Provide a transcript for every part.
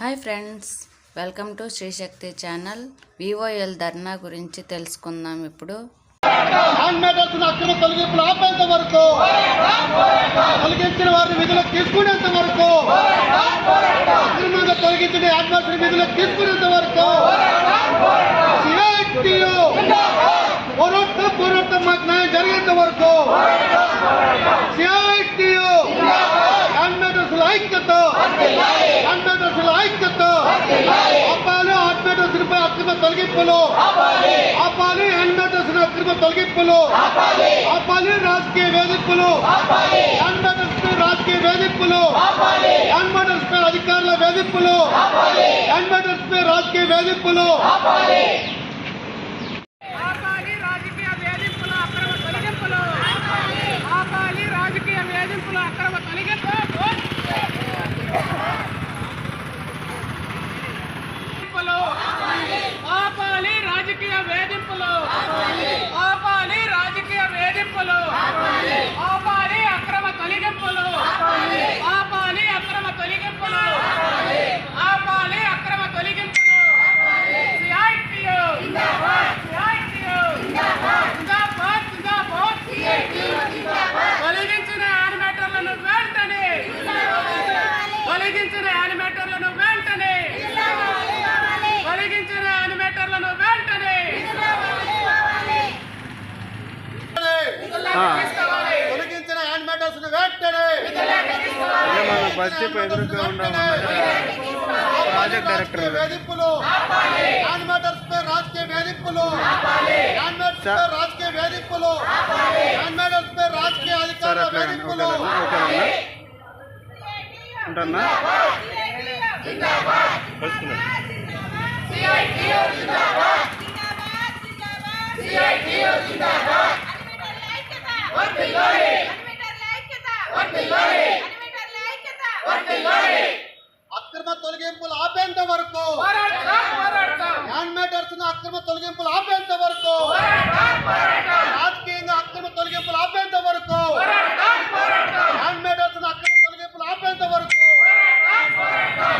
Hi friends welcome to Srishakti channel. VOL dharna గురించి తెలుసుకుందాం ఇప్పుడు. ఆన్మేటర్స్ అక్రమ తొలగింపులు ఆపేంత వరకు తొలగించిన వారిని విధులకు తీసుకునేంత వరకు అక్రమంగా తొలగించిన ఆన్మేటర్ విధులకు తీసుకునేంత వరకు CITU పోరాటం పోరాటం మాకు న్యాయం జరిగేంత వరకు సిఐటియు ఆన్మేటర్స్ ఐక్యత ఆన్మేటర్స్ ఐక్యత ఆపాలి ఆన్మేటర్స్ పై అక్రమ తొలగింపులు. ఆపాలి. అన్మేటర్స్ అక్రమ తొలగింపులు. ఆపాలి. రాజకీయ వేధింపులు. రాజకీయ వేధింపులు. పై అధికారుల వేధింపులు. అన్మేటర్స్ పై రాజకీయ వేధింపులు ఆపాలి రాజకీయ వేధింపుల అక్రమ తొలగింపులు ఆపాలి రాజకీయ వేధింపుల అక్రమ తొలగింపు వేధింపులు. ఆపాలి రాజకీయ వేధింపులు ఆపాలి రాజకీయ వేధింపులు ఆపాలి అక్రమ తొలగింపులు ఆపాలి అక్రమ తొలగింపులు ఆపాలి అక్రమ తొలగింపులు సిఐటియు సిఐటియు జిందాబాద్ జిందాబాద్ తొలగించిన యానిమేటర్లను వెంటనే తొలగించిన యానిమేటర్లను వెంటనే తొలగించిన యానిమేటర్లను వెంటనే తొలగించిన యాన్మేటర్స్ వెంటనే మన బస్ డిపో ఎదురుగా ఉండమన్నది ప్రాజెక్ట్ డైరెక్టర్ రాజకీయ వేధింపులు యాన్మేటర్స్ పై రాజకీయ వేధింపులు యాన్మేటర్స్ పై రాజకీయ వేధింపులు యాన్మేటర్స్ పై రాజకీయ సార్ అధికారుల అట్లా వేధింపులు ఓకేనా ఉంటన్నా అక్రమ ఆపేంత వరకు యాన్మేటర్స్ అక్రమ తొలగింపులు ఆపేంత వరకు రాజకీయంగా అక్రమ తొలగింపులు ఆపేంత వరకు యాన్మేటర్స్ అక్రమ తొలగింపులు ఆపేంత వరకు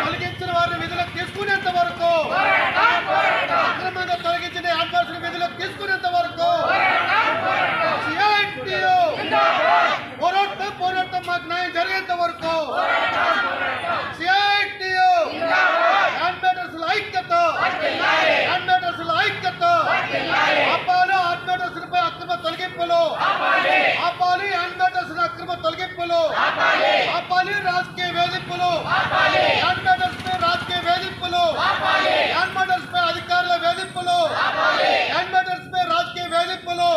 తొలగించిన వారిని విధులకు తీసుకునేంత వరకు అక్రమంగా తొలగించిన యాన్మేటర్స్ విధులకు తీసుకునేంత వరకు CITU పోరాటం పోరాటం మాకు న్యాయం జరిగేంత వరకు సిఐటియు యాన్మేటర్స్ ఐక్యత యాన్మేటర్స్ ఐక్యత ఆపాలి ఆన్మేటర్స్ పై అక్రమ తొలగింపులు ఆపాలి యాన్మేటర్స్ తొలగింపులు ఆపాలి. రాజకీయ వేధింపులు. పై రాజకీయ వేధింపులు. పై అధికారుల వేధింపులు. పై రాజకీయ వేధింపులు.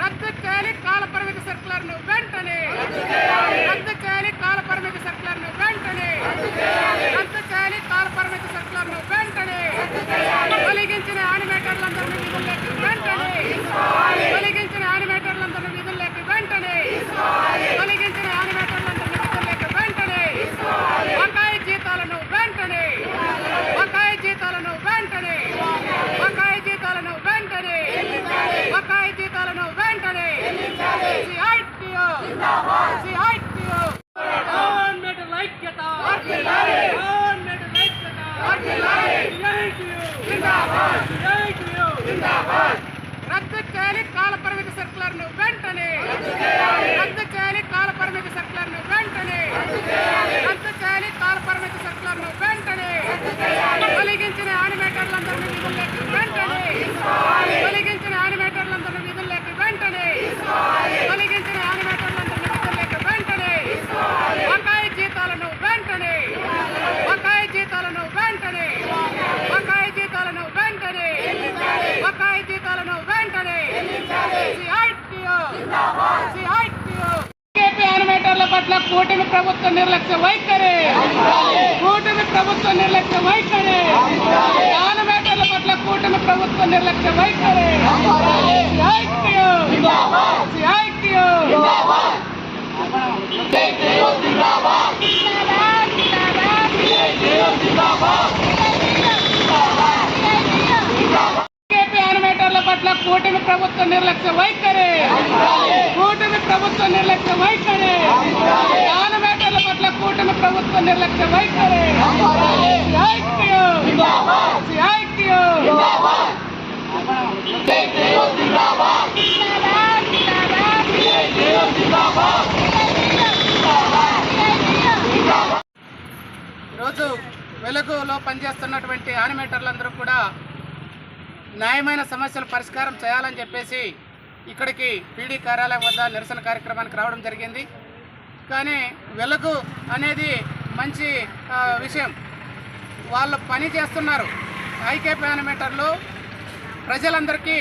రద్దు చేయాలి కాల పరిమితి సర్కులర్ను వెంటనే రద్దు చేయాలి కాల పరిమితి సర్కులర్ను వెంటనే రద్దు చేయాలి కాల పరిమితి సర్కులర్ను వెంటనే తొలగించిన యానిమేటర్లందరినీ విధుల్లోకి వెంటనే తొలగించిన యానిమేటర్లందరినీ విధుల్లోకి వెంటనే తొలగించిన యానిమేటర్లందరినీ విధుల్లోకి వెంటనే బకాయి జీతాలను వెంటనే బకాయి జీతాలను వెంటనే బకాయి జీతాలను వెంటనే బకాయి జీతాలను వెంటనే సిఐటియు సిఐటియు గవర్నమెంట్ ఐక్యత గవర్నమెంట్ ఐక్యత సిఐటియు సిఐటియు రద్దు చేయాలి కాల పరిమితి సర్కులర్ను వెంటనే రద్దు చేయాలి కాల పరిమితి సర్కులర్ను వెంటనే రద్దు చేయాలి కాల పరిమితి సర్కులర్ను వెంటనే తొలగించిన యానిమేటర్లందరినీ విధుల్లోకి వెంటనే తొలగించిన యానిమేటర్లందరినీ విధుల్లోకి వెంటనే తొలగించిన యానిమేటర్లందరినీ విధుల్లోకి వెంటనే బకాయి జీతాలను వెంటనే బకాయి జీతాలను వెంటనే బకాయి జీతాలను వెంటనే బకాయి జీతాలను వెంటనే సిఐటియు సిఐటియు బీజేపీ యానిమేటర్ల పట్ల కూటమి ప్రభుత్వ నిర్లక్ష్య వైఖరి కూటమి ప్రభుత్వ నిర్లక్ష్య వైఖరి యానిమేటర్ల పట్ల కూటమి ప్రభుత్వ నిర్లక్ష్య వైఖరి సిఐటియు సిఐటియు బీజేపీ యానిమేటర్ల పట్ల ప్రభుత్వ నిర్లక్ష్య వైఖరి కూటమి ప్రభుత్వ నిర్లక్ష్య వైఖరి. యానమేటర్ల పట్ల కూటమి ప్రభుత్వ నిర్లక్ష్య వైఖరి. ఈరోజు వెలుగులో పనిచేస్తున్నటువంటి ఆనిమేటర్లందరూ కూడా న్యాయమైన సమస్యల పరిష్కారం చేయాలని చెప్పేసి ఇక్కడికి పీడీ కార్యాలయం వద్ద నిరసన కార్యక్రమానికి రావడం జరిగింది. కానీ వెలుగు అనేది మంచి విషయం. వాళ్ళు పని చేస్తున్నారు. ఐకే ప్యానమీటర్లు ప్రజలందరికీ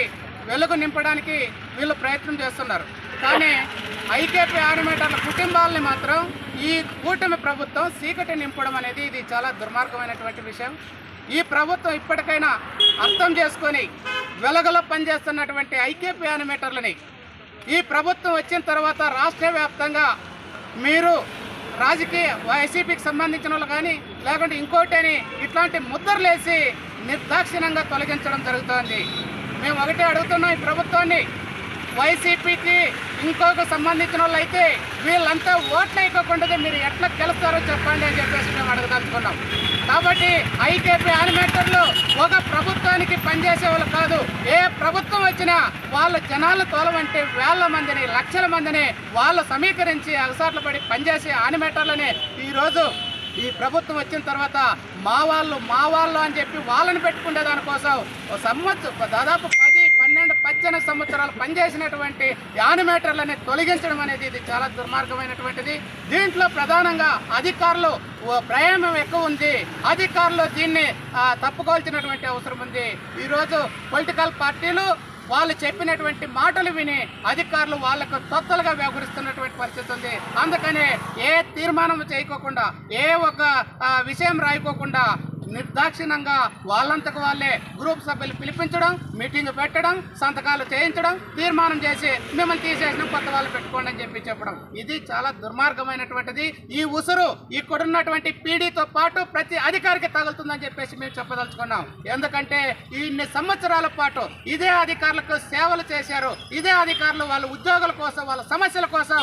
వెలుగు నింపడానికి వీళ్ళు ప్రయత్నం చేస్తున్నారు. కానీ ఐకేపీ యానిమేటర్ల కుటుంబాలని మాత్రం ఈ కూటమి ప్రభుత్వం చీకటి నింపడం అనేది ఇది చాలా దుర్మార్గమైనటువంటి విషయం. ఈ ప్రభుత్వం ఇప్పటికైనా అర్థం చేసుకొని వెలుగులో పనిచేస్తున్నటువంటి ఐకేపీ యానిమేటర్లని ఈ ప్రభుత్వం వచ్చిన తర్వాత రాష్ట్ర వ్యాప్తంగా మీరు రాజకీయ వైసీపీకి సంబంధించిన వాళ్ళు కానీ లేకుంటే ఇంకోటి అని ఇట్లాంటి ముద్రలేసి నిర్దాక్షిణ్యంగా తొలగించడం జరుగుతోంది. మేము ఒకటే అడుగుతున్నాం ఈ ప్రభుత్వాన్ని. వైసీపీకి ఇంకొక సంబంధించిన వాళ్ళు అయితే వీళ్ళంతా ఓట్లు అయిపోకుండా మీరు ఎట్లా గెలుస్తారో చెప్పండి అని చెప్పేసి మేము అడగదలుచుకున్నాం కాబట్టి ఐకేపీ యానిమేటర్లు ఒక ప్రభుత్వానికి పనిచేసే వాళ్ళు కాదు. ఏ ప్రభుత్వం వచ్చినా వాళ్ళ జనాలు తోలవంటే వేల మందిని లక్షల మందిని వాళ్ళు సమీకరించి అలసాట్లు పడి పనిచేసే యానిమేటర్లని ఈరోజు ఈ ప్రభుత్వం వచ్చిన తర్వాత మా వాళ్ళు మా వాళ్ళు అని చెప్పి వాళ్ళని పెట్టుకునే దానికోసం సంవత్సరం దాదాపు దర్జన సంవత్సరాలు పనిచేసినటువంటి యానిమేటర్లని తొలగించడం అనేది ఇది చాలా దుర్మార్గమైనటువంటిది. దీంట్లో ప్రధానంగా అధికారులు ఓ ప్రయాణం ఎక్కువ ఉంది. అధికారులు దీన్ని తప్పుకోవాల్సినటువంటి అవసరం ఉంది. ఈరోజు పొలిటికల్ పార్టీలు వాళ్ళు చెప్పినటువంటి మాటలు విని అధికారులు వాళ్ళకు తొత్తలుగా వ్యవహరిస్తున్నటువంటి పరిస్థితి ఉంది. అందుకనే ఏ తీర్మానం చేయకోకుండా ఏ ఒక విషయం రాయకోకుండా నిర్దాక్షిణ్యంగా వాళ్ళంతకు వాళ్ళే గ్రూప్ సభ్యులు పిలిపించడం మీటింగ్ పెట్టడం సంతకాలు చేయించడం తీర్మానం చేసి మిమ్మల్ని తీసేసిన కొత్త వాళ్ళు పెట్టుకోండి అని చెప్పి చెప్పడం. ఇది చాలా దుర్మార్గమైనటువంటిది. ఈ ఉసురు ఇక్కడున్నటువంటి పీడీతో పాటు ప్రతి అధికారికి తగులుతుందని చెప్పేసి మేము చెప్పదలుచుకున్నాం. ఎందుకంటే ఇన్ని సంవత్సరాల పాటు ఇదే అధికారులకు సేవలు చేశారు. ఇదే అధికారులు వాళ్ళ ఉద్యోగుల కోసం వాళ్ళ సమస్యల కోసం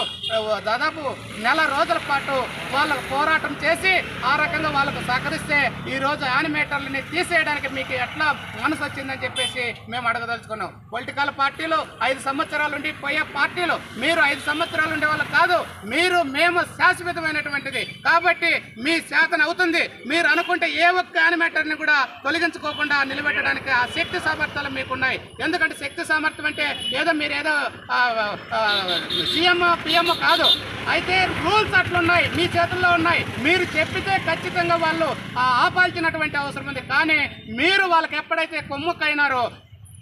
దాదాపు నెల రోజుల పాటు వాళ్ళకు పోరాటం చేసి ఆ రకంగా వాళ్ళకు సహకరిస్తే ఈ రోజు యానిమేటర్లని తీసేయడానికి మీకు ఎట్లా మనసు వచ్చిందని చెప్పేసి మేము అడగదలుచుకున్నాం. పొలిటికల్ పార్టీలు ఐదు సంవత్సరాలు ఉండి పోయే పార్టీలు మీరు ఐదు సంవత్సరాలు ఉండే వాళ్ళు కాదు మీరు మేము శాశ్వతమైనటువంటిది. కాబట్టి మీ శాతన అవుతుంది. మీరు అనుకుంటే ఏ ఒక్క యానిమేటర్ని కూడా తొలగించుకోకుండా నిలబెట్టడానికి ఆ శక్తి సామర్థ్యాలు మీకున్నాయి. ఎందుకంటే శక్తి సామర్థ్యం అంటే ఏదో మీరు ఏదో సీఎం పిఎం కాదు. అయితే రూల్స్ అట్లున్నాయి. మీ చేతుల్లో ఉన్నాయి. మీరు చెప్పితే ఖచ్చితంగా వాళ్ళు ఆ, ఆపాల్సినటువంటి అవసరం ఉంది. కానీ మీరు వాళ్ళకి ఎప్పుడైతే కొమ్ముకైనారో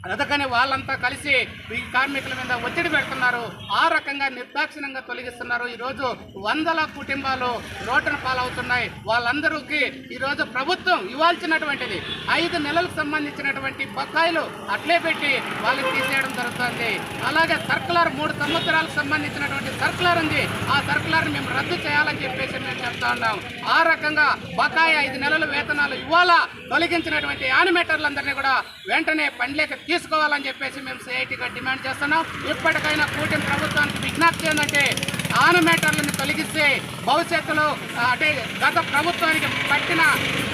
అందుకని వాళ్ళంతా కలిసి ఈ కార్మికుల మీద ఒత్తిడి పెడుతున్నారు. ఆ రకంగా నిర్దాక్షిణ్యంగా తొలగిస్తున్నారు. ఈరోజు వందల కుటుంబాలు రోడ్డున పాలవుతున్నాయి. వాళ్ళందరికీ ఈరోజు ప్రభుత్వం ఇవ్వాల్సినటువంటిది. ఐదు నెలలకు సంబంధించినటువంటి బకాయిలు అట్లే పెట్టి వాళ్ళకి తీసేయడం జరుగుతుంది. అలాగే సర్కులర్ మూడు సంవత్సరాలకు సంబంధించినటువంటి సర్కులర్ ఉంది. ఆ సర్కులర్ మేము రద్దు చేయాలని చెప్పేసి మేము చెప్తా ఉన్నాం. ఆ రకంగా బకాయి ఐదు నెలల వేతనాలు ఇవ్వాలా? తొలగించినటువంటి యానిమేటర్లందరినీ కూడా వెంటనే పనిలేక తీసుకోవాలని చెప్పేసి మేము సిఐటిగా డిమాండ్ చేస్తున్నాం. ఇప్పటికైనా కూటమి ప్రభుత్వానికి విజ్ఞప్తి ఏంటంటే ఆనమేటర్లను తొలగిస్తే భవిష్యత్తులో అంటే గత ప్రభుత్వానికి పట్టిన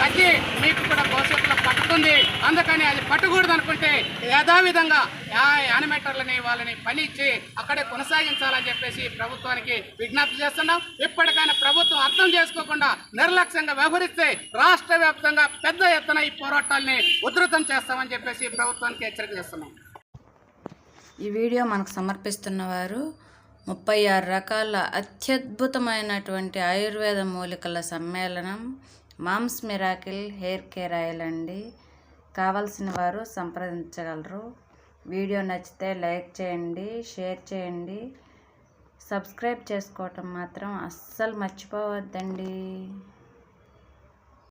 తగ్గి మీకు కూడా భవిష్యత్తులో పట్టుతుంది. అందుకని అది పట్టకూడదు అనుకుంటే యథావిధంగా ఆ యానిమేటర్లని వాళ్ళని పని ఇచ్చి అక్కడే కొనసాగించాలని చెప్పేసి ప్రభుత్వానికి విజ్ఞప్తి చేస్తున్నాం. ఇప్పటికైనా ప్రభుత్వం అర్థం చేసుకోకుండా నిర్లక్ష్యంగా వ్యవహరిస్తే రాష్ట్ర వ్యాప్తంగా పెద్ద ఎత్తున ఈ పోరాటాల్ని ఉధృతం చేస్తామని చెప్పేసి ప్రభుత్వానికి హెచ్చరిక చేస్తున్నాం. ఈ వీడియో మనకు సమర్పిస్తున్న వారు ముప్పై ఆరు రకాల అత్యద్భుతమైనటువంటి ఆయుర్వేద మూలికల సమ్మేళనం mom's miracle hair care oil అండి. కావలసిన వారు సంప్రదించగలరు. వీడియో నచ్చితే లైక్ చేయండి షేర్ చేయండి. సబ్స్క్రైబ్ చేసుకోవటం మాత్రం అస్సలు మర్చిపోవద్దండి.